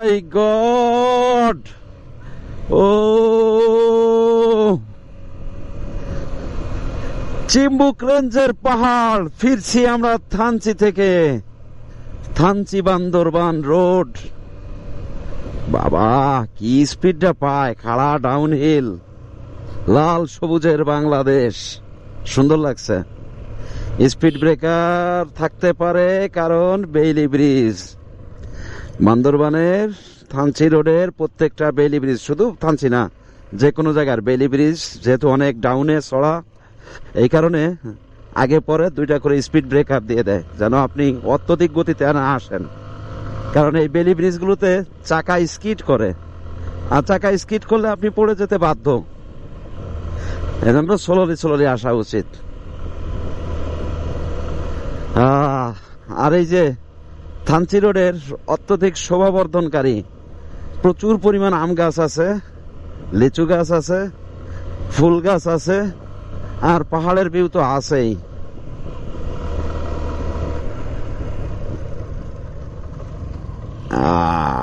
মাই god ও চিম্বুক রেঞ্জের পাহাড়, ফিরছি আমরা থানচি থেকে। থানচি বান্দরবান রোড। বাবা, কি স্পিডটা পায়, খাড়া ডাউন হিল লাল সবুজের বাংলাদেশ। সুন্দর লাগছে। স্পিড ব্রেকার থাকতে পারে কারণ বেইলি ব্রিজ। বান্দরবানের থানচি রোডের প্রত্যেকটা বেলি ব্রিজ, শুধু থানচি না, যে কোনো জায়গার বেলি ব্রিজ, যেহেতু অনেক ডাউনে চড়া, এই কারণে আগে পরে দুইটা করে স্পিড ব্রেকার দিয়ে দেয়, যেন আপনি অত্যধিক গতিতে না আসেন। কারণ এই বেলি ব্রিজগুলোতে চাকা স্কিড করে, আর চাকা স্কিড করলে আপনি পড়ে যেতে বাধ্য। এজন্য স্লোলি স্লোলি আসা উচিত। আর এই যে থানচি রোডের অত্যধিক শোভাবর্ধনকারী প্রচুর পরিমাণ আম গাছ আছে, লিচু গাছ আছে, ফুল গাছ আছে, আর পাহাড়ের ভিউ তো আছেই। আহ